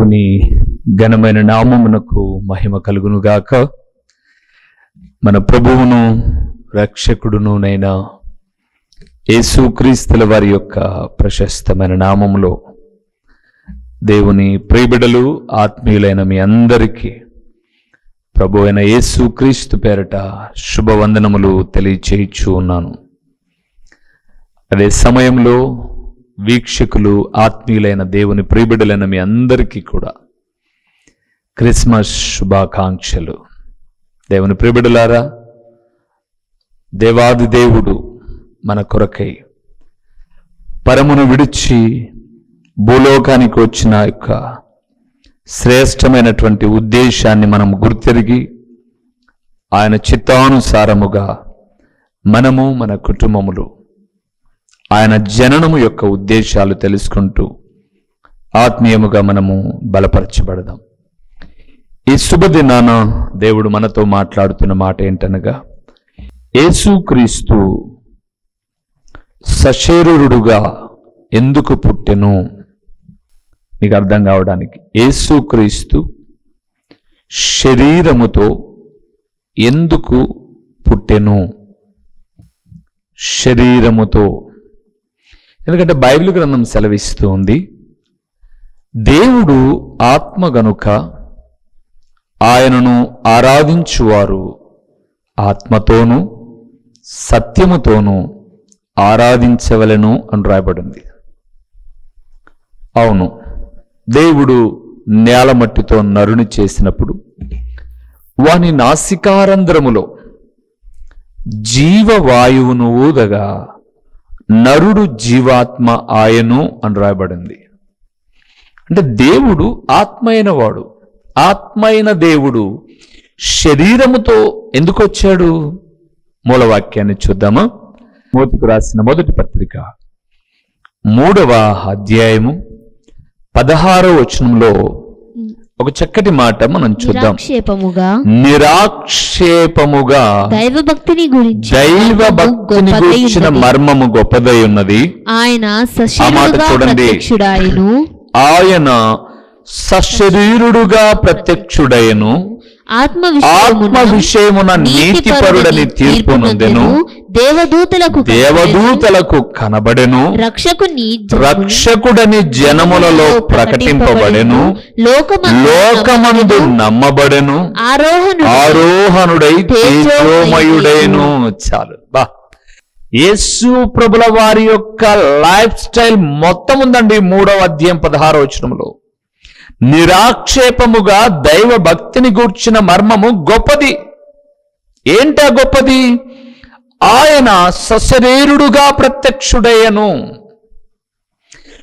దేవుని ఘనమైన నామమునకు మహిమ కలుగునుగాక. మన ప్రభువును రక్షకుడునునైనా యేసుక్రీస్తుల వారి యొక్క ప్రశస్తమైన నామములో దేవుని ప్రియబిడలు ఆత్మీయులైన మీ అందరికీ ప్రభు అయిన యేసుక్రీస్తు పేరట శుభవందనములు తెలియచేయచ్చు ఉన్నాను అదే సమయంలో వీక్షకులు ఆత్మీయులైన దేవుని ప్రియబిడలైన మీ అందరికీ కూడా క్రిస్మస్ శుభాకాంక్షలు. దేవుని ప్రియబిడలారా దేవాది దేవుడు మన కొరకై పరమును విడిచి భూలోకానికి వచ్చిన యొక్క శ్రేష్టమైనటువంటి ఉద్దేశాన్ని మనం గుర్తెరిగి ఆయన చిత్తానుసారముగా మనము మన కుటుంబములు ఆయన జననము యొక్క ఉద్దేశాలు తెలుసుకుంటూ ఆత్మీయముగా మనము బలపరచబడదాం. ఈ శుభదినాన దేవుడు మనతో మాట్లాడుతున్న మాట ఏంటనగా యేసుక్రీస్తు సశరీరుడుగా ఎందుకు పుట్టెను? నీకు అర్థం కావడానికి యేసుక్రీస్తు శరీరముతో ఎందుకు పుట్టెను? శరీరముతో ఎందుకంటే బైబిల్ గ్రంథం సెలవిస్తూ ఉంది దేవుడు ఆత్మ గనుక ఆయనను ఆరాధించువారు ఆత్మతోనూ సత్యముతోనూ ఆరాధించవలెను అని రాయబడింది. అవును దేవుడు నేలమట్టితో నరుని చేసినప్పుడు వాని నాసికారంధ్రములో జీవవాయువును ఊదగా నరుడు జీవాత్మ ఆయను అని రాయబడింది. అంటే దేవుడు ఆత్మైన వాడు. ఆత్మైన దేవుడు శరీరముతో ఎందుకు వచ్చాడు? మూలవాక్యాన్ని చూద్దామా? మోతికు రాసిన మొదటి పత్రిక. మూడవ అధ్యాయము పదహారో వచనంలో ఒక చక్కటి మాట మనం చూద్దాం నిరాక్షేపముగా నిరాక్షేపముగా దైవభక్తిని గురించి దైవ భక్తిని గూర్చిన. మర్మము గొప్పదై ఉన్నది ఆయన చూడండి. ఆయన సశరీరుడుగా ప్రత్యక్షుడైను ఆత్మ విషయమున నీతిపరుడని తీర్పు నొందెను దేవదూతలకు దేవదూతలకు కనబడెను. రక్షకుని రక్షకుడని జనములలో ప్రకటింపబడెను. లోకమందు నమ్మబడెను. ఆరోహణుడై తేజోమయుడైను. చాలు. బా. యేసు ప్రభుల వారి యొక్క లైఫ్ స్టైల్ మొత్తం ఉందండి మూడవ అధ్యాయం పదహారో వచనంలో నిరాక్షేపముగా దైవ భక్తిని గూర్చిన మర్మము గొప్పది. ఏంటా గొప్పది? ఆయన సశరీరుడుగా ప్రత్యక్షుడయ్యను.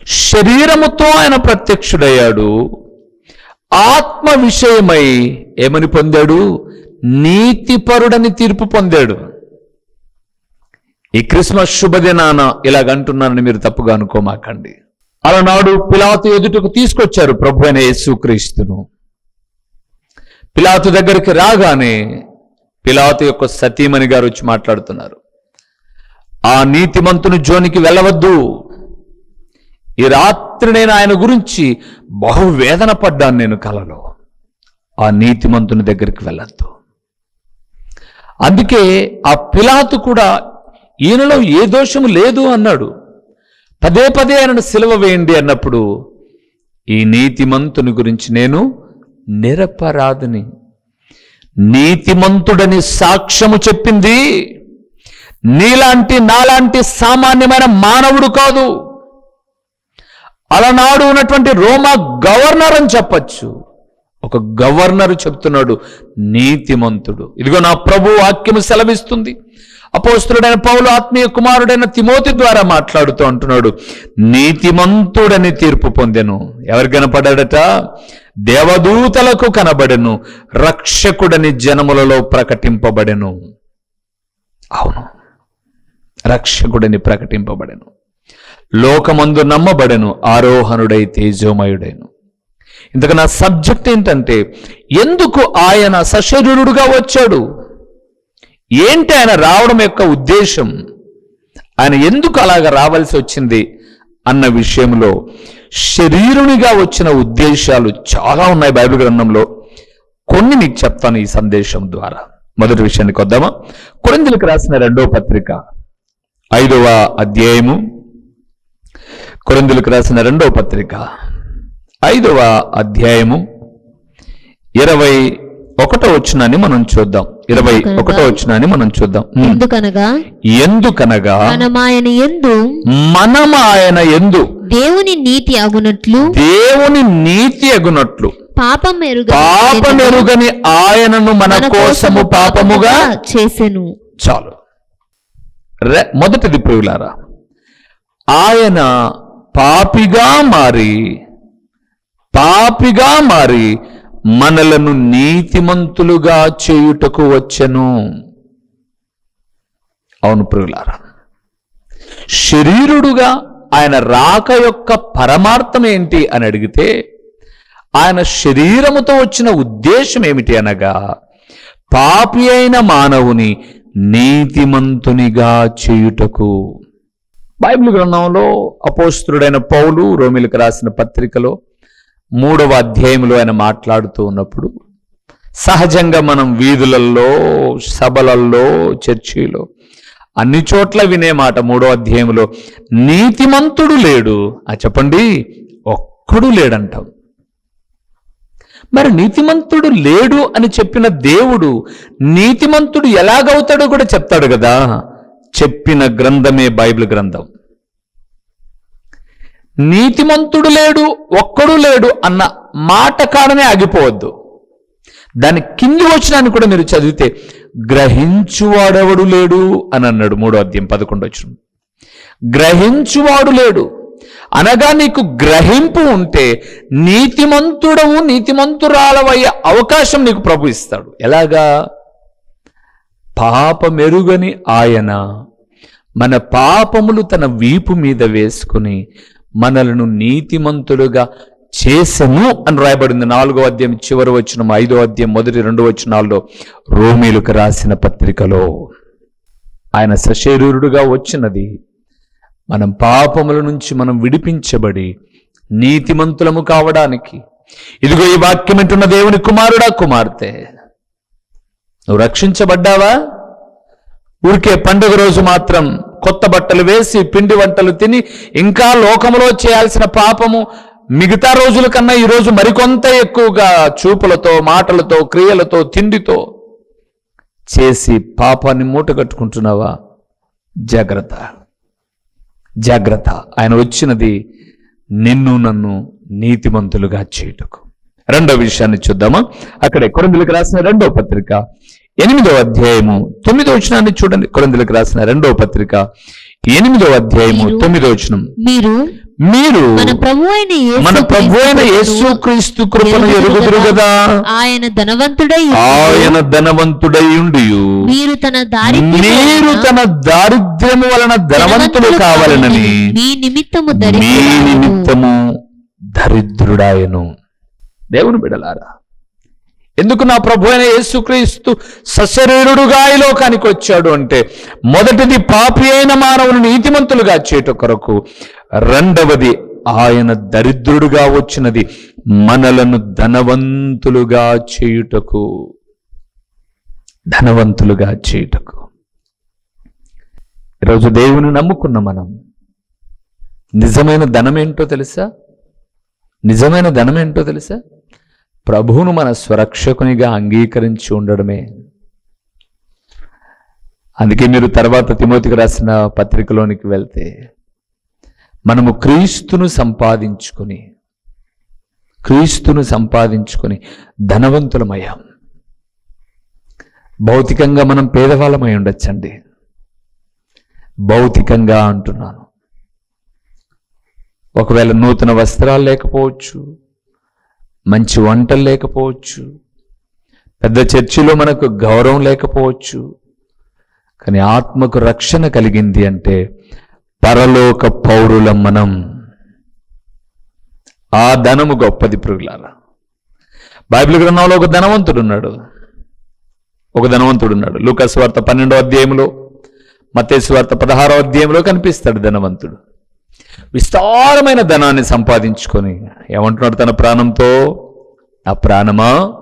శరీరముతో ఆయన ప్రత్యక్షుడయ్యాడు. ఆత్మ విషయమై ఏమని పొందాడు? నీతిపరుడని తీర్పు పొందాడు. ఈ క్రిస్మస్ శుభదినాన ఇలాగంటున్నానని మీరు తప్పుగా అనుకోమాకండి. అలనాడు పిలాతు ఎదుటకు తీసుకొచ్చారు ప్రభు అయిన యేసుక్రీస్తును పిలాతు దగ్గరికి రాగానే పిలాతు యొక్క సతీమణి గారు వచ్చి మాట్లాడుతున్నారు. ఆ నీతిమంతుని జోనికి వెళ్ళవద్దు. ఈ రాత్రి నేను ఆయన గురించి బహువేదన పడ్డాను నేను కలలో. ఆ నీతిమంతుని దగ్గరికి వెళ్ళద్దు. అందుకే ఆ పిలాతు కూడా ఈయనలో ఏ దోషము లేదు అన్నాడు. పదే పదే ఆయనను సిలువ వేయండి అన్నప్పుడు ఈ నీతిమంతుని గురించి నేను నిరపరాధిని. నీతిమంతుడని సాక్ష్యము చెప్పింది నీలాంటి నాలాంటి సామాన్యమైన మానవుడు కాదు. అలనాడు ఉన్నటువంటి రోమా గవర్నర్ అని చెప్పచ్చు. ఒక గవర్నర్ చెప్తున్నాడు నీతిమంతుడు. ఇదిగో నా ప్రభు వాక్యము సెలవిస్తుంది. అపోస్తుడైన పౌలు ఆత్మీయ కుమారుడైన తిమోతి ద్వారా మాట్లాడుతూ అంటున్నాడు నీతిమంతుడని తీర్పు పొందెను. ఎవరు కనపడాడట? దేవదూతలకు కనబడెను రక్షకుడని జనములలో ప్రకటింపబడెను. అవును రక్షకుడని ప్రకటింపబడెను. లోకమందు నమ్మబడెను ఆరోహణుడై తేజోమయుడైను. ఇంతకు నా సబ్జెక్ట్ ఏంటంటే ఎందుకు ఆయన సశరీరుడుగా వచ్చాడు? ఏంటి ఆయన రావడం యొక్క ఉద్దేశం? ఆయన ఎందుకు అలాగ రావాల్సి వచ్చింది అన్న విషయంలో శరీరునిగా వచ్చిన ఉద్దేశాలు చాలా ఉన్నాయి బైబిల్ గ్రంథంలో. కొన్ని మీకు చెప్తాను ఈ సందేశం ద్వారా. మొదటి విషయానికి వద్దామా కొరిందులకు రాసిన రెండో పత్రిక ఐదవ అధ్యాయము. కొరిందులకు రాసిన రెండో పత్రిక ఐదవ అధ్యాయము ఇరవై ఒకటో వచ్చినాన్ని మనం చూద్దాం. ఇరవై ఒకటో వచ్చినాన్ని మనం చూద్దాం. ఎందుకనగా? ఎందుకనగా? మనం ఆయన ఎందు? మనం ఆయన ఎందు? దేవుని నీతి అగునట్లు దేవుని నీతి అగునట్లు పాపం ఎరుగ పాపమెరుగని ఆయనను మన కోసము పాపముగా చేసెను. చాలు. మొదటిది ప్రియులారా. ఆయన పాపిగా మారి పాపిగా మారి మనలను నీతిమంతులుగా చేయుటకు వచ్చెను. అవును ప్రియులారా శరీరుడుగా ఆయన రాక యొక్క పరమార్థం ఏంటి అని అడిగితే ఆయన శరీరముతో వచ్చిన ఉద్దేశం ఏమిటి అనగా పాపి అయిన మానవుని నీతిమంతునిగా చేయుటకు. బైబిల్ గ్రంథంలో అపోస్తుడైన పౌలు రోమిలకు రాసిన పత్రికలో మూడవ అధ్యాయంలో ఆయన మాట్లాడుతూ ఉన్నప్పుడు సహజంగా మనం వీధులలో సభలల్లో చర్చిలో అన్ని చోట్ల వినే మాట మూడో అధ్యాయంలో నీతిమంతుడు లేడు. ఆ చెప్పండి ఒక్కడు లేడంటాం. మరి నీతిమంతుడు లేడు అని చెప్పిన దేవుడు నీతిమంతుడు ఎలాగవుతాడో కూడా చెప్తాడు కదా. చెప్పిన గ్రంథమే బైబిల్ గ్రంథం. నీతిమంతుడు లేడు ఒక్కడు లేడు అన్న మాట కాడనే ఆగిపోవద్దు. దాని కింది వచ్చినాన్ని కూడా మీరు చదివితే గ్రహించువాడెవడు లేడు అని అన్నాడు మూడో అధ్యాయం పదకొండు వచ్చిన గ్రహించువాడు లేడు. అనగా నీకు గ్రహింపు ఉంటే నీతిమంతుడవు నీతిమంతురాలవయ్యే అవకాశం నీకు ప్రభు ఇస్తాడు. ఎలాగా? పాపమెరుగని ఆయన మన పాపములు తన వీపు మీద వేసుకుని మనలను నీతిమంతులుగా చేసెను అని రాయబడింది. నాలుగో అధ్యాయం చివరి వచ్చిన ఐదో అధ్యాయం మొదటి రెండు వచనాల్లో రోమిలకు రాసిన పత్రికలో ఆయన సశరీరుడుగా వచ్చినది. మనం పాపముల నుంచి మనం విడిపించబడి నీతిమంతులము కావడానికి. ఇదిగో ఈ వాక్యం వింటున్న దేవుని కుమారుడా కుమార్తె నువ్వు రక్షించబడ్డావా? ఊరికే పండుగ రోజు మాత్రం కొత్త బట్టలు వేసి పిండి వంటలు తిని ఇంకా లోకములో చేయాల్సిన పాపము మిగతా రోజుల కన్నా ఈ రోజు మరికొంత ఎక్కువగా చూపులతో మాటలతో క్రియలతో తిండితో చేసి పాపాన్ని మూట కట్టుకుంటున్నావా? జాగ్రత్త. జాగ్రత్త. ఆయన వచ్చినది నిన్ను నన్ను నీతిమంతులుగా చేయుటకు. రెండో విషయాన్ని చూద్దామా? అక్కడే కొరందులకు రాసిన రెండో పత్రిక ఎనిమిదో అధ్యాయము తొమ్మిదో వచనాన్ని చూడండి. కొరందులకు రాసిన రెండో పత్రిక ఎనిమిదో అధ్యాయము మీరు- తొమ్మిదో వచనం. మీరు మీరు మన ప్రభు అయిన యేసు మన ప్రభు అయిన క్రీస్తు యేసు క్రీస్తు కృపను ఎరుగుదురు కదా ఆయన ధనవంతుడై ఆయన ధనవంతుడై ఉండి. మీరు తన మీరు దారి తన దారిద్ర్యము వలన ధనవంతులు కావాలనని మీ నిమిత్తము మీ నిమిత్తము దరిద్రుడాయను. దేవుని బిడలారా ఎందుకు నా ప్రభు అయిన యేసుక్రీస్తు సశరీరుడుగా ఈ లోకానికి వచ్చాడు అంటే మొదటిది పాపి అయిన మానవుని నీతిమంతులుగా చేట కొరకు రెండవది ఆయన దరిద్రుడుగా వచ్చినది మనలను ధనవంతులుగా చేయుటకు ధనవంతులుగా చేయుటకు. ఈరోజు దేవుని నమ్ముకున్న మనం నిజమైన ధనం ఏంటో తెలుసా? నిజమైన ధనం ఏంటో తెలుసా? ప్రభువును మన స్వరక్షకునిగా అంగీకరించి ఉండడమే. అందుకే మీరు తర్వాత తిమోతికి రాసిన పత్రికలోనికి వెళ్తే మనము క్రీస్తును సంపాదించుకుని క్రీస్తును సంపాదించుకుని ధనవంతులమయ్యాం. భౌతికంగా మనం పేదవాళ్ళమై ఉండొచ్చండి. భౌతికంగా అంటున్నాను. ఒకవేళ నూతన వస్త్రాలు లేకపోవచ్చు మంచి వంటలు లేకపోవచ్చు. పెద్ద చర్చిలో మనకు గౌరవం లేకపోవచ్చు. కానీ ఆత్మకు రక్షణ కలిగింది అంటే పరలోక పౌరులం మనం. ఆ ధనము గొప్పది పురుగులారా బైబిల్ గ్రంథంలో ఒక ధనవంతుడు ఉన్నాడు. ఒక ధనవంతుడు ఉన్నాడు. లూకాస్ వార్త పన్నెండో అధ్యాయంలో మతేశ్వార్త పదహారో అధ్యాయంలో కనిపిస్తాడు ధనవంతుడు. విస్తారమైన ధనాన్ని సంపాదించుకొని ఏమంటున్నాడు తన ప్రాణంతో? నా ప్రాణమా?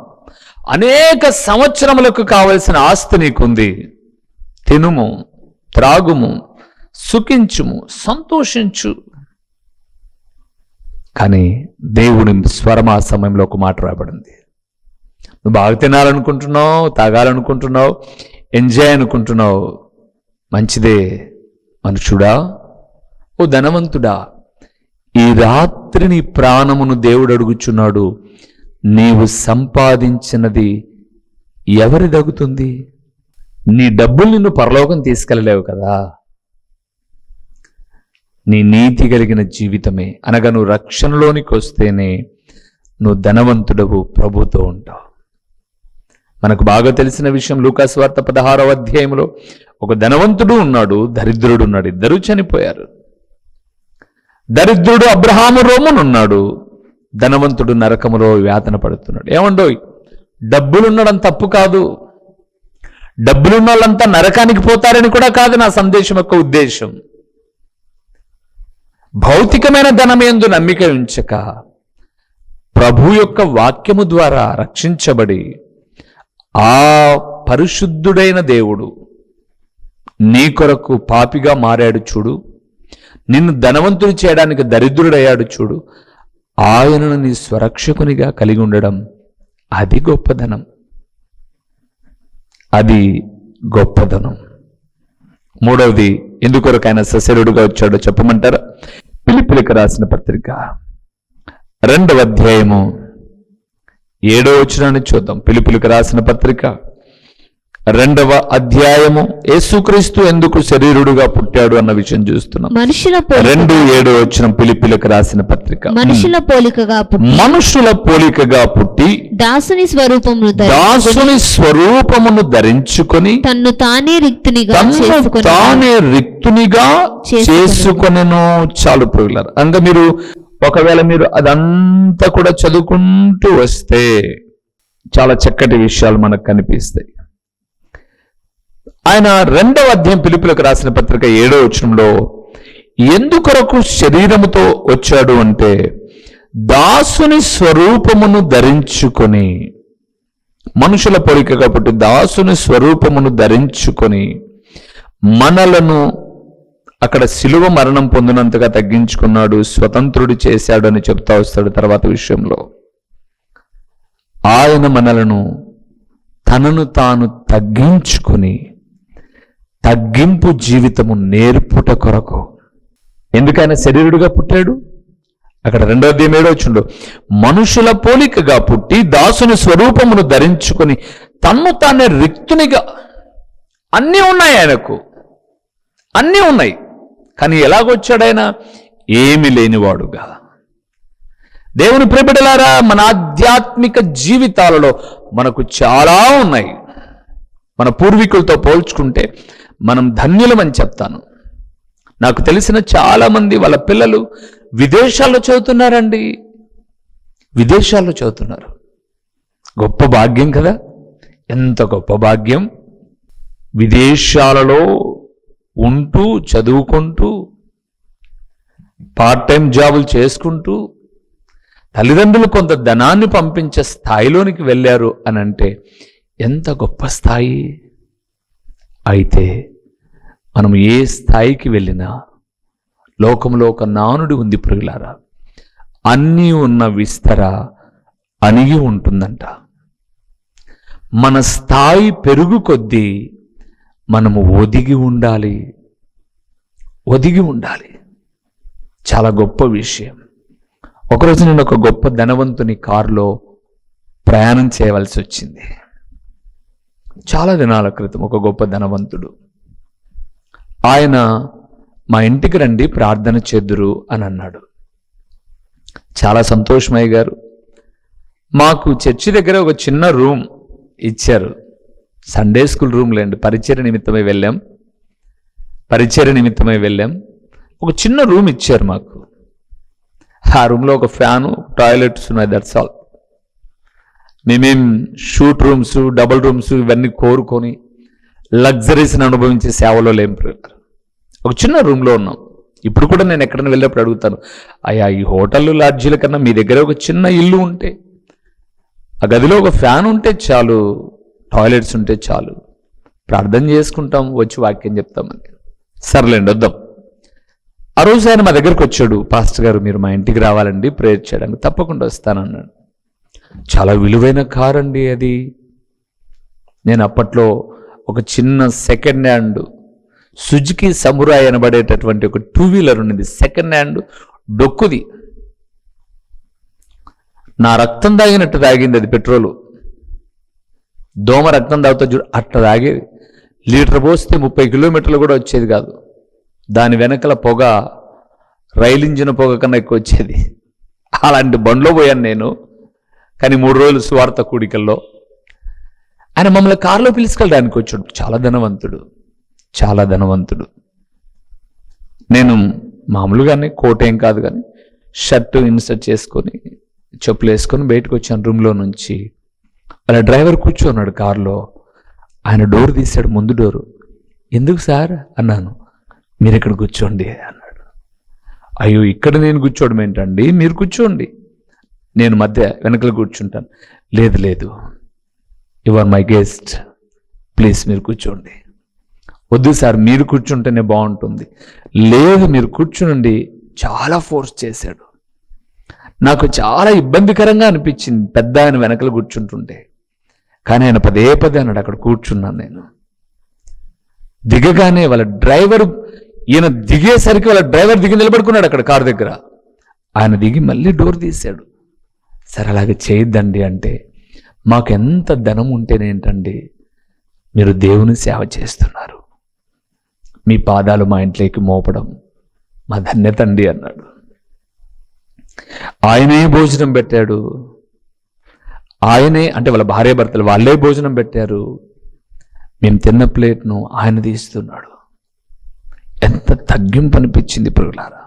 అనేక సంవత్సరములకు కావలసిన ఆస్తి నీకుంది. తినుము త్రాగుము సుఖించుము సంతోషించు. కానీ దేవుని స్వరం ఆ సమయంలో ఒక మాట రాబడింది నువ్వు బాగా తినాలనుకుంటున్నావు తాగాలనుకుంటున్నావు ఎంజాయ్ అనుకుంటున్నావు. మంచిదే. మనుషుడా ఓ ధనవంతుడా ఈ రాత్రి నీ ప్రాణమును దేవుడు అడుగుచున్నాడు. నీవు సంపాదించినది ఎవరి దగుతుంది నీ డబ్బులు నిన్ను పరలోకం తీసుకెళ్ళలేవు కదా. నీ నీతి కలిగిన జీవితమే. అనగా నువ్వు రక్షణలోనికి వస్తేనే నువ్వు ధనవంతుడవు ప్రభుతో ఉంటావు. మనకు బాగా తెలిసిన విషయం లూకాస్వార్త పదహారవ అధ్యాయంలో ఒక ధనవంతుడు ఉన్నాడు దరిద్రుడు ఉన్నాడు ఇద్దరూ చనిపోయారు. దరిద్రుడు అబ్రహాము రోమనున్నాడు. ధనవంతుడు నరకములో వేతన పడుతున్నాడు. ఏమండోయ్? డబ్బులున్నడం తప్పు కాదు. డబ్బులున్న వాళ్ళంతా నరకానికి పోతారని కూడా కాదు నా సందేశం యొక్క ఉద్దేశం. భౌతికమైన ధనమేందు నమ్మిక ఉంచక ప్రభు యొక్క వాక్యము ద్వారా రక్షించబడి ఆ పరిశుద్ధుడైన దేవుడు నీ కొరకు పాపిగా మారాడు చూడు. నిన్ను ధనవంతుని చేయడానికి దరిద్రుడయ్యాడు చూడు. ఆయనను నీ స్వరక్షకునిగా కలిగి ఉండడం అది గొప్పదనం. అది గొప్పదనం. మూడవది ఎందుకొరకు ఆయన సశరుడుగా వచ్చాడో చెప్పమంటారా? పిలిపిలికి రాసిన పత్రిక. రెండవ అధ్యాయము. ఏడో వచనాన్ని చూద్దాం. పిలుపులకు రాసిన పత్రిక. రెండవ అధ్యాయము. యేసుక్రీస్తు ఎందుకు శరీరుడుగా పుట్టాడు అన్న విషయం చూస్తున్నాం. మనుషుల రెండు ఏడో వచ్చిన పిలిపిలకు రాసిన పత్రిక. మనుషుల పోలికగా పుట్టి మనుషుల పోలికగా పుట్టి దాసుని స్వరూపమును దాసుని స్వరూపమును ధరించుకొని తన్ను తానే రిక్తునిగా తానే రిక్తునిగా చేసుకొనెను. చేసుకొనెను. చాలు ప్రియులారు. అంగ మీరు ఒకవేళ మీరు అదంతా కూడా చదువుకుంటూ వస్తే చాలా చక్కటి విషయాలు మనకు కనిపిస్తాయి. ఆయన రెండవ అధ్యాయం పిలుపులకు రాసిన పత్రిక ఏడో వచనంలో ఎందుకొరకు శరీరముతో వచ్చాడు అంటే దాసుని స్వరూపమును ధరించుకొని మనుషుల పోలిక కాబట్టి దాసుని స్వరూపమును ధరించుకొని మనలను అక్కడ శిలువ మరణం పొందినంతగా తగ్గించుకున్నాడు స్వతంత్రుడు చేశాడు అని చెప్తా వస్తాడు తర్వాత విషయంలో. ఆయన మనలను తనను తాను తగ్గించుకొని తగ్గింపు జీవితము నేర్పుట కొరకు. ఎందుకైనా శరీరుడుగా పుట్టాడు? అక్కడ రెండవ అధ్యాయం ఏడో వచ్చిండు మనుషుల పోలికగా పుట్టి దాసుని స్వరూపమును ధరించుకొని తన్ను తానే రిక్తునిగా. అన్నీ ఉన్నాయి ఆయనకు. అన్నీ ఉన్నాయి. కానీ ఎలాగొచ్చాడైనా ఏమి లేనివాడుగా. దేవుని ప్రేమిడలారా మన ఆధ్యాత్మిక జీవితాలలో మనకు చాలా ఉన్నాయి. మన పూర్వీకులతో పోల్చుకుంటే మనం ధన్యులమని చెప్తాను. నాకు తెలిసిన చాలామంది వాళ్ళ పిల్లలు విదేశాల్లో చదువుతున్నారండి. విదేశాల్లో చదువుతున్నారు. గొప్ప భాగ్యం కదా? ఎంత గొప్ప భాగ్యం? విదేశాలలో ఉంటూ చదువుకుంటూ పార్ట్ టైం జాబులు చేసుకుంటూ తల్లిదండ్రులు కొంత ధనాన్ని పంపించే స్థాయిలోనికి వెళ్ళారు అని అంటే ఎంత గొప్ప స్థాయి? అయితే మనం ఏ స్థాయికి వెళ్ళినా లోకంలో ఒక నానుడి ఉంది పురుగులారా అన్నీ ఉన్న విస్తర అణిగి ఉంటుందంట. మన స్థాయి పెరుగు కొద్దీ మనము ఒదిగి ఉండాలి. ఒదిగి ఉండాలి. చాలా గొప్ప విషయం. ఒకరోజు నేను ఒక గొప్ప ధనవంతుని కారులో ప్రయాణం చేయవలసి వచ్చింది. చాలా దినాల క్రితం ఒక గొప్ప ధనవంతుడు ఆయన మా ఇంటికి రండి ప్రార్థన చేద్దురు అని అన్నాడు. చాలా సంతోషమయ్య గారు మాకు చర్చి దగ్గర ఒక చిన్న రూమ్ ఇచ్చారు. సండే స్కూల్ రూమ్ లేండి పరిచయ నిమిత్తమై వెళ్ళాం. పరిచయ నిమిత్తమై వెళ్ళాం. ఒక చిన్న రూమ్ ఇచ్చారు మాకు. ఆ రూమ్లో ఒక ఫ్యాను టాయిలెట్స్ ఉన్నాయి దట్స్ ఆల్ మేమేం షూట్ రూమ్స్ డబుల్ రూమ్స్ ఇవన్నీ కోరుకొని లగ్జరీస్ని అనుభవించే సేవలో లేం ప్రియులారా. ఒక చిన్న రూమ్లో ఉన్నాం. ఇప్పుడు కూడా నేను ఎక్కడైనా వెళ్ళినప్పుడు అడుగుతాను అయ్యా ఈ హోటళ్ళు లాడ్జీల కన్నా మీ దగ్గర ఒక చిన్న ఇల్లు ఉంటే ఆ గదిలో ఒక ఫ్యాన్ ఉంటే చాలు టాయిలెట్స్ ఉంటే చాలు ప్రార్థన చేసుకుంటాం వచ్చి వాక్యం చెప్తామని. సర్లేండి వద్దాం. ఆ రోజు ఆయన మా దగ్గరకు వచ్చాడు పాస్టర్ గారు మీరు మా ఇంటికి రావాలండి ప్రేయర్ చేయడానికి తప్పకుండా వస్తానన్నాడు చాలా విలువైన కార్ అండి అది. నేను అప్పట్లో ఒక చిన్న సెకండ్ హ్యాండ్ సుజుకి సమురాయ్ అనబడేటటువంటి ఒక టూ వీలర్ ఉన్నది. సెకండ్ హ్యాండ్ డొక్కుది. నా రక్తం తాగినట్టు తాగింది అది పెట్రోలు. దోమ రక్తం తాగుతా చూడు అట్లా తాగేది. లీటర్ పోస్తే ముప్పై కిలోమీటర్లు కూడా వచ్చేది కాదు. దాని వెనకల పొగ రైలు ఇంజిన్ పొగ కన్నా ఎక్కువ వచ్చేది. అలాంటి బండ్లో పోయాను నేను. కానీ మూడు రోజులు స్వార్థ కూడికల్లో. ఆయన మమ్మల్ని కారులో పిలుచుకెళ్ళడానికి వచ్చాడు. చాలా ధనవంతుడు. చాలా ధనవంతుడు. నేను మామూలుగానే కోట్ ఏం కాదు కానీ షర్ట్ ఇన్సర్ట్ చేసుకొని చెప్పులు వేసుకొని బయటకు వచ్చాను రూమ్లో నుంచి. వాళ్ళ డ్రైవర్ కూర్చున్నాడు కారులో. ఆయన డోర్ తీశాడు ముందు డోరు. ఎందుకు సార్? అన్నాను. మీరు ఇక్కడ కూర్చోండి అన్నాడు. అయ్యో ఇక్కడ నేను కూర్చోవడం ఏంటండి? మీరు కూర్చోండి. నేను మధ్య వెనకలు కూర్చుంటాను. లేదు లేదు. You are my guest. Please మీరు కూర్చోండి. వద్దు సార్ మీరు కూర్చుంటేనే బాగుంటుంది. లేదు మీరు కూర్చునండి చాలా ఫోర్స్ చేశాడు. నాకు చాలా ఇబ్బందికరంగా అనిపించింది పెద్ద ఆయన వెనకలు కూర్చుంటుంటే. కానీ ఆయన పదే పదే అన్నాడు అక్కడ కూర్చున్నాను నేను. దిగగానే వాళ్ళ డ్రైవర్ ఈయన దిగేసరికి వాళ్ళ డ్రైవర్ దిగి నిలబడుకున్నాడు అక్కడ కారు దగ్గర. ఆయన దిగి మళ్ళీ డోర్ తీశాడు. సరే అలాగే చేయొద్దండి అంటే మాకు ఎంత ధనం ఉంటేనేంటండి మీరు దేవుని సేవ చేస్తున్నారు. మీ పాదాలు మా ఇంట్లోకి మోపడం. మా ధన్యత అండి అన్నాడు. ఆయనే భోజనం పెట్టాడు. ఆయనే అంటే వాళ్ళ భార్య భర్తలు వాళ్ళే భోజనం పెట్టారు. మేము తిన్న ప్లేట్ను ఆయన తీస్తున్నాడు. ఎంత తగ్గింపు అనిపించింది పురుగులారా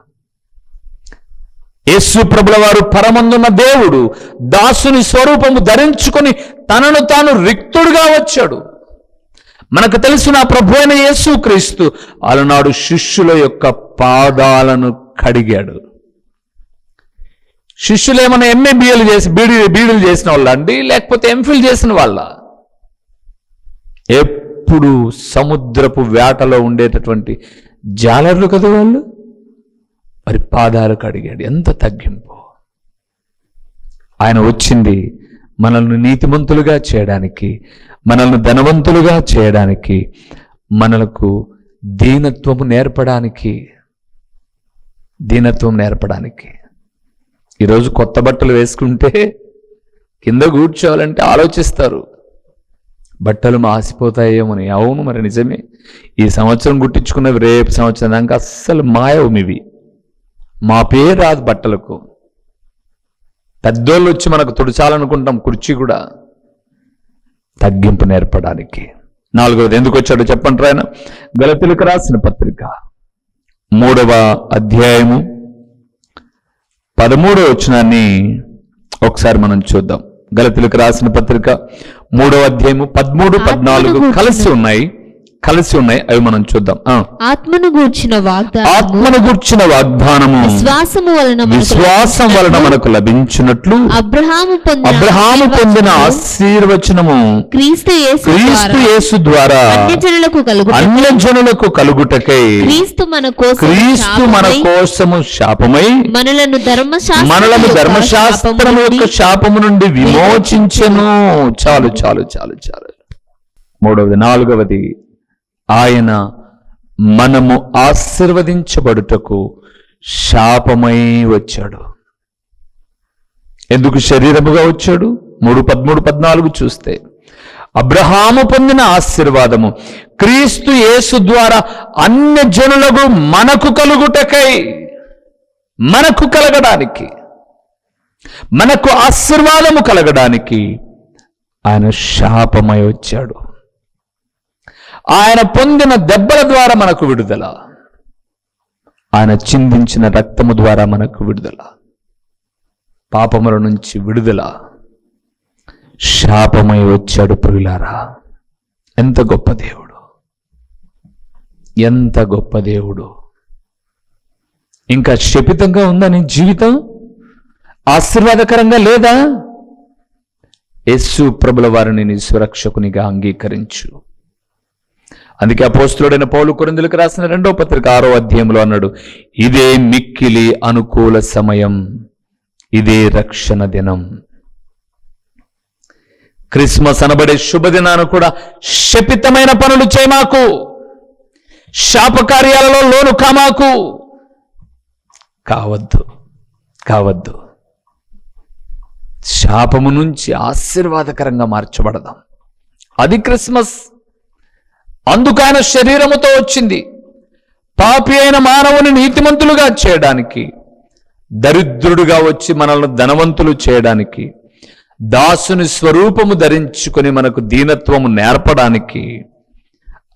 యేసు ప్రభుల వారు పరమందున్న దేవుడు దాసుని స్వరూపము ధరించుకొని తనను తాను రిక్తుడుగా వచ్చాడు. మనకు తెలిసిన ప్రభు అయిన యేసు క్రీస్తు. అలనాడు శిష్యుల యొక్క పాదాలను కడిగాడు. శిష్యులు ఏమైనా ఎంఏ బిఏలు చేసి బీడీ బీడీలు చేసిన వాళ్ళ అండి? లేకపోతే ఎంఫిల్ చేసిన వాళ్ళ? ఎప్పుడు సముద్రపు వేటలో ఉండేటటువంటి జాలర్లు కదా వాళ్ళు? మరి పాదాలు కడిగాడు. ఎంత తగ్గింపు? ఆయన వచ్చింది మనల్ని నీతిమంతులుగా చేయడానికి మనల్ని ధనవంతులుగా చేయడానికి మనలకు దీనత్వము నేర్పడానికి దీనత్వం నేర్పడానికి. ఈరోజు కొత్త బట్టలు వేసుకుంటే కింద కూర్చోవాలంటే ఆలోచిస్తారు. బట్టలు మాసిపోతాయేమని. అవును మరి నిజమే. ఈ సంవత్సరం గుట్టించుకున్నవి రేపు సంవత్సరం దాకా అస్సలు మాయవు ఇవి మా పేరు రాదు బట్టలకు. పెద్దోళ్ళు వచ్చి మనకు తుడిచాలనుకుంటాం కుర్చీ కూడా. తగ్గింపు నేర్పడానికి. నాలుగవది ఎందుకు వచ్చాడో చెప్పండి ఆయన గలతులకు రాసిన పత్రిక మూడవ అధ్యాయము పదమూడవ వచనాన్ని ఒకసారి మనం చూద్దాం. గలతులకు రాసిన పత్రిక మూడవ అధ్యాయము పదమూడు పద్నాలుగు కలిసి ఉన్నాయి. కలిసి ఉన్నాయి. అవి మనం చూద్దాం. ఆత్మను గూర్చిన వాగ్దానము ఆత్మను గుర్చిన వాగ్దానము. విశ్వాసము వలన విశ్వాసం వలన మనకు లభించినట్లు అబ్రహాము పొందిన అబ్రహాము పొందిన ఆశీర్వచనము క్రీస్తు యేసు క్రీస్తు ద్వారా యేసు ద్వారా అన్యజనులకు కలుగు అన్యజనులకు కలుగుటకై క్రీస్తు మన కోసం క్రీస్తు మన కోసము శాపమై మనలను ధర్మశాస్త్రము మనలను ధర్మశాస్త్రం యొక్క నుండి శాపము నుండి విమోచించెను. చాలు చాలు చాలు చాలు. మూడవది నాలుగవది. ఆయన మనము ఆశీర్వదించబడుటకు శాపమై వచ్చాడు. ఎందుకు శరీరముగా వచ్చాడు? మూడు పదమూడు పద్నాలుగు చూస్తే. అబ్రహాము పొందిన ఆశీర్వాదము క్రీస్తు యేసు ద్వారా అన్య జనులకు మనకు కలుగుటకై మనకు కలగడానికి మనకు ఆశీర్వాదము కలగడానికి ఆయన శాపమై వచ్చాడు. ఆయన పొందిన దెబ్బల ద్వారా మనకు విడుదల. ఆయన చిందించిన రక్తము ద్వారా మనకు విడుదల. పాపముల నుంచి విడుదల. శాపమై వచ్చాడు ప్రియులారా. ఎంత గొప్ప దేవుడు. ఎంత గొప్ప దేవుడు. ఇంకా శపితంగా ఉందా నీ జీవితం? ఆశీర్వాదకరంగా లేదా? యస్సు ప్రభుల వారిని నీ సురక్షకునిగా అంగీకరించు. అందుకే అపోస్తులుడైన పౌలు కొరిందులకు రాసిన రెండో పత్రిక ఆరో అధ్యాయంలో అన్నాడు ఇదే మిక్కిలి అనుకూల సమయం ఇదే రక్షణ దినం. క్రిస్మస్ అనబడే శుభదినాన కూడా శపితమైన పనులు చేయమాకు. శాపకార్యాలలో లోను కామాకు. కావద్దు కావద్దు. శాపము నుంచి ఆశీర్వాదకరంగా మార్చబడదాం. అది క్రిస్మస్. అందుకు ఆయన శరీరముతో వచ్చింది. పాపి అయిన మానవుని నీతిమంతులుగా చేయడానికి దరిద్రుడుగా వచ్చి మనల్ని ధనవంతులు చేయడానికి దాసుని స్వరూపము ధరించుకొని మనకు దీనత్వము నేర్పడానికి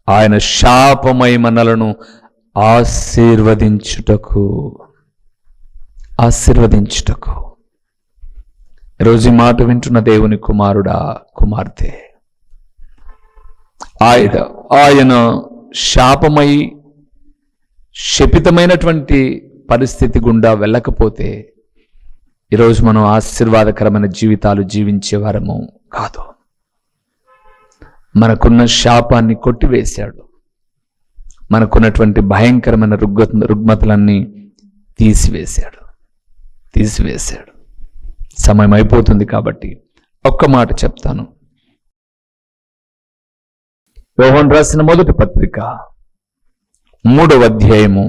ఆయన శాపమై మనలను ఆశీర్వదించుటకు ఆశీర్వదించుటకు. ఈరోజు ఈ మాట వింటున్న దేవుని కుమారుడా కుమార్తె ఆయన ఆయన శాపమై శపితమైనటువంటి పరిస్థితి గుండా వెళ్ళకపోతే ఈరోజు మనం ఆశీర్వాదకరమైన జీవితాలు జీవించేవారము కాదు. మనకున్న శాపాన్ని కొట్టివేశాడు. మనకున్నటువంటి భయంకరమైన రుగ్గ రుగ్మతలన్నీ తీసివేశాడు. తీసివేశాడు. సమయం అయిపోతుంది కాబట్టి ఒక్క మాట చెప్తాను. యోహన్ రాసిన మొదటి పత్రిక మూడవ అధ్యాయము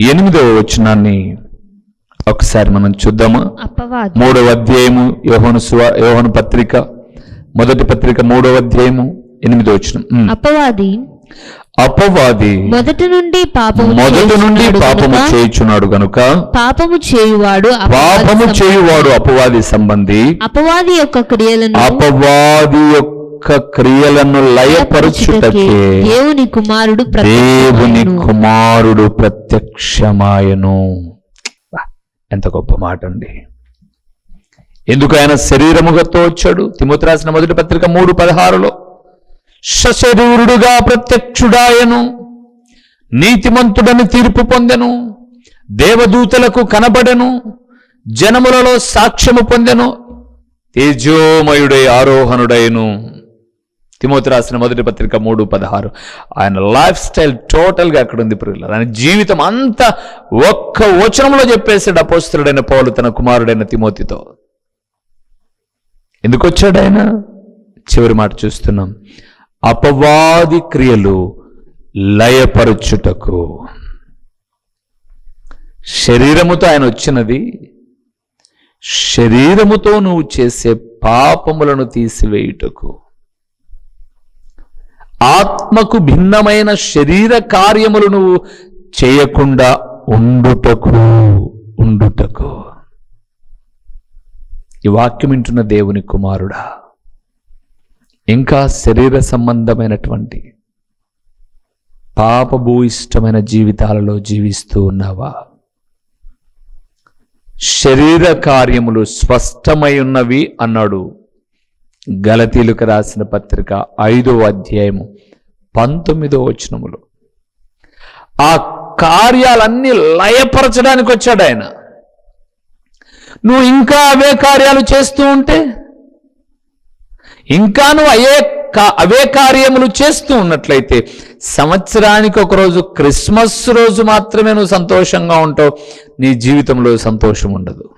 ఎనిమిదవ వచనాన్ని ఒకసారి మనం చూద్దామా అపవాది మూడవ అధ్యాయము యోహను యోహను పత్రిక మొదటి పత్రిక మూడవ అధ్యాయము ఎనిమిదవ వచనం. అపవాది అపవాది మొదటి నుండి పాపము మొదటి నుండి పాపము చేయుచున్నాడు గనుక పాపము చేయువాడు పాపము. చేయువాడు అపవాది సంబంధి అపవాది యొక్క క్రియలను అపవాది యొక్క క్రియలను లయపరచుటకే దేవుని కుమారుడు దేవుని ప్రత్యక్షమాయెను. కుమారుడు ప్రత్యక్షమాయను. ఎంత గొప్ప మాట అండి. ఎందుకు ఆయన శరీరముగతో వచ్చాడు తిమోతి రాసిన మొదటి పత్రిక మూడు పదహారులో సశరీరుడుగా ప్రత్యక్షుడాయను నీతిమంతుడని తీర్పు పొందెను దేవదూతలకు కనబడెను జనములలో సాక్ష్యము పొందెను తేజోమయుడై ఆరోహణుడైను. తిమోతి రాసిన మొదటి పత్రిక మూడు పదహారు. ఆయన లైఫ్ స్టైల్ టోటల్గా అక్కడ ఉంది ప్రియులారా. ఆయన జీవితం అంతా ఒక్క వచనంలో చెప్పేసాడు అపోస్తుడైన పౌలు తన కుమారుడైన తిమోతితో. ఎందుకు వచ్చాడు ఆయన? చివరి మాట చూస్తున్నాం. అపవాది క్రియలు లయపరుచుటకు. శరీరముతో ఆయన వచ్చినది శరీరముతో నువ్వు చేసే పాపములను తీసివేయుటకు. ఆత్మకు భిన్నమైన శరీర కార్యములు నువ్వు చేయకుండా ఉండుటకు ఉండుటకు. ఈ వాక్యం వింటున్న దేవుని కుమారుడా ఇంకా శరీర సంబంధమైనటువంటి పాపభూయిష్టమైన జీవితాలలో జీవిస్తూ ఉన్నావా? శరీర కార్యములు స్పష్టమై ఉన్నవి అన్నాడు గలతీలకు రాసిన పత్రిక ఐదో అధ్యాయము పంతొమ్మిదో వచనములు. ఆ కార్యాలన్నీ లయపరచడానికి వచ్చాడు ఆయన. నువ్వు ఇంకా అవే కార్యాలు చేస్తూ ఉంటే ఇంకా నువ్వు అయ్యే కా- అవే కార్యములు చేస్తూ ఉన్నట్లయితే సంవత్సరానికి ఒకరోజు క్రిస్మస్ రోజు మాత్రమే నువ్వు సంతోషంగా ఉంటావు నీ జీవితంలో సంతోషం ఉండదు.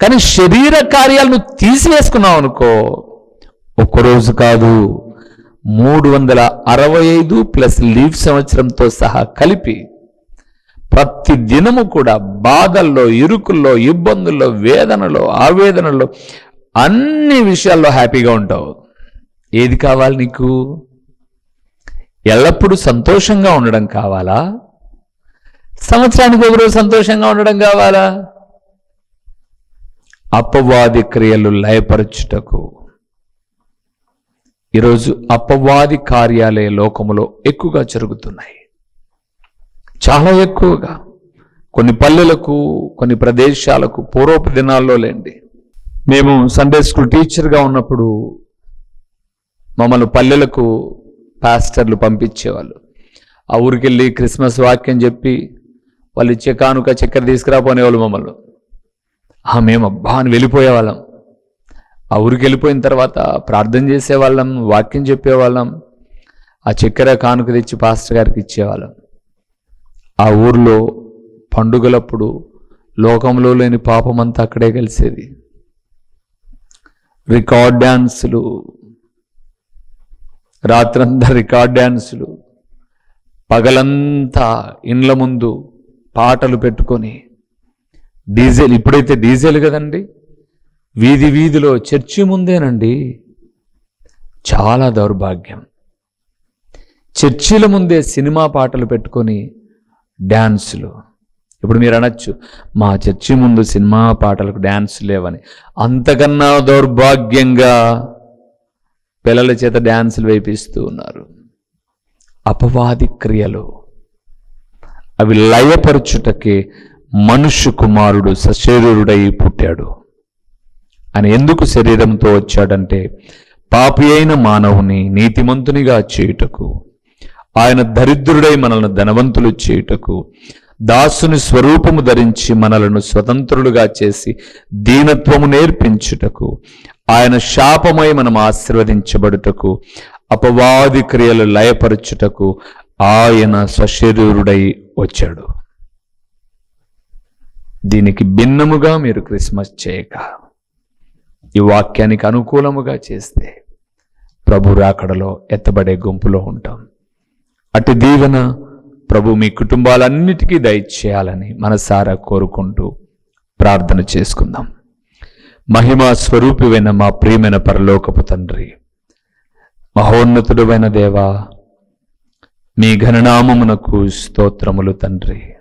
కానీ శరీర కార్యాలు నువ్వు తీసివేసుకున్నావు అనుకో ఒక్కరోజు కాదు మూడు వందల అరవై ఐదు ప్లస్ లీవ్ సంవత్సరంతో సహా కలిపి ప్రతి దినము కూడా బాధల్లో ఇరుకుల్లో ఇబ్బందుల్లో వేదనలో ఆవేదనలో అన్ని విషయాల్లో హ్యాపీగా ఉంటావు. ఏది కావాలి నీకు? ఎల్లప్పుడూ సంతోషంగా ఉండడం కావాలా? సంవత్సరానికి ఒకరోజు సంతోషంగా ఉండడం కావాలా? అపవాది క్రియలు లయపరచుటకు. ఈరోజు అపవాది కార్యాలయ లోకములో ఎక్కువగా జరుగుతున్నాయి. చాలా ఎక్కువగా. కొన్ని పల్లెలకు కొన్ని ప్రదేశాలకు పూర్వపు దినాల్లో లేండి. మేము సండే స్కూల్ టీచర్గా ఉన్నప్పుడు మమ్మల్ని పల్లెలకు పాస్టర్లు పంపించేవాళ్ళు. ఆ ఊరికి వెళ్ళి క్రిస్మస్ వాక్యం చెప్పి వాళ్ళు ఇచ్చే కానుక చక్కెర తీసుకురాపోనేవాళ్ళు మమ్మల్ని. ఆ మేము అబ్బా అని వెళ్ళిపోయేవాళ్ళం. ఆ ఊరికి వెళ్ళిపోయిన తర్వాత ప్రార్థన చేసేవాళ్ళం వాక్యం చెప్పేవాళ్ళం ఆ చక్కెర కానుక తెచ్చి పాస్టర్ గారికి ఇచ్చేవాళ్ళం. ఆ ఊర్లో పండుగలప్పుడు లోకంలో లేని పాపం అంతా అక్కడే కలిసేది. రికార్డ్ డ్యాన్సులు రాత్రంతా రికార్డ్ డ్యాన్సులు పగలంతా ఇండ్ల ముందు పాటలు పెట్టుకొని డీజిల్ ఇప్పుడైతే డీజిల్ కదండి? వీధి వీధిలో చర్చి ముందేనండి. చాలా దౌర్భాగ్యం. చర్చిల ముందే సినిమా పాటలు పెట్టుకొని డ్యాన్సులు ఇప్పుడు మీరు అనొచ్చు మా చర్చి ముందు సినిమా పాటలకు డ్యాన్స్ లేవని. అంతకన్నా దౌర్భాగ్యంగా పిల్లల చేత డ్యాన్సులు వేపిస్తూ ఉన్నారు. అపవాది క్రియలు. అవి లయపరుచుటకే మనుష్య కుమారుడు సశరీరుడై పుట్టాడు. ఆయన ఎందుకు శరీరంతో వచ్చాడంటే పాపి అయిన మానవుని నీతిమంతునిగా చేయుటకు ఆయన దరిద్రుడై మనల్ని ధనవంతులు చేయుటకు దాసుని స్వరూపము ధరించి మనలను స్వతంత్రులుగా చేసి దీనత్వము నేర్పించుటకు ఆయన శాపమై మనం ఆశీర్వదించబడుటకు అపవాది క్రియలు లయపరచుటకు ఆయన సశరీరుడై వచ్చాడు. దీనికి భిన్నముగా మీరు క్రిస్మస్ చేయక ఈ వాక్యానికి అనుకూలముగా చేస్తే ప్రభు రాకడలో ఎత్తబడే గుంపులో ఉంటాం. అటు దీవెన ప్రభు మీ కుటుంబాలన్నిటికీ దయచేయాలని మనసారా కోరుకుంటూ ప్రార్థన చేసుకుందాం. మహిమా స్వరూపివైన మా ప్రియమైన పరలోకపు తండ్రి మహోన్నతుడమైన దేవా మీ ఘననామమునకు స్తోత్రములు తండ్రి.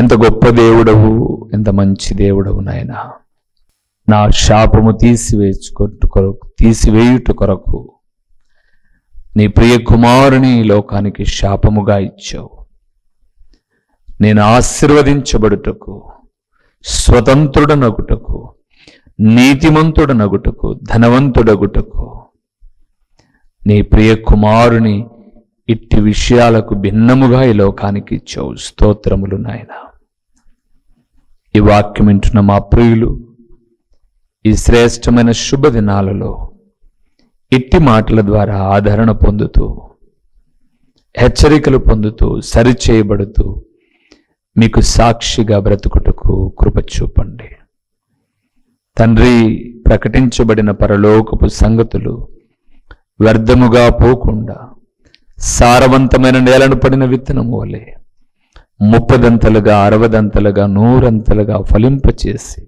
ఎంత గొప్ప దేవుడవు ఎంత మంచి దేవుడవు నాయన. నా శాపము తీసివేచుకొట్టు కొరకు తీసివేయుట కొరకు నీ ప్రియ కుమారుని ఈ లోకానికి శాపముగా ఇచ్చావు. నేను ఆశీర్వదించబడుటకు స్వతంత్రుడనగుటకు నీతిమంతుడనగుటకు ధనవంతుడగుటకు నీ ప్రియ కుమారుని ఇట్టి విషయాలకు భిన్నముగా ఈ లోకానికి ఇచ్చావు. స్తోత్రములు నాయన. ఈ వాక్యం వింటున్న మా ప్రియులు ఈ శ్రేష్టమైన శుభదినాలలో ఇట్టి మాటల ద్వారా ఆదరణ పొందుతూ హెచ్చరికలు పొందుతూ సరిచేయబడుతూ మీకు సాక్షిగా బ్రతుకుటకు కృప చూపండి. తండ్రి ప్రకటించబడిన పరలోకపు సంగతులు వ్యర్థముగా పోకుండా సారవంతమైన నేలను పడిన విత్తనము వలె ముప్పదంతలుగా అరవదంతలుగా నూరంతలుగా ఫలింపచేసి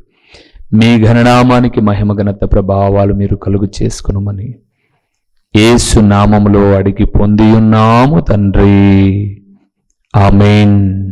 మీ ఘననామానికి మహిమఘనత ప్రభావాలు మీరు కలుగు చేసుకునమని ఏసు నామములో అడిగి పొందియున్నాము తండ్రి. ఆమెన్.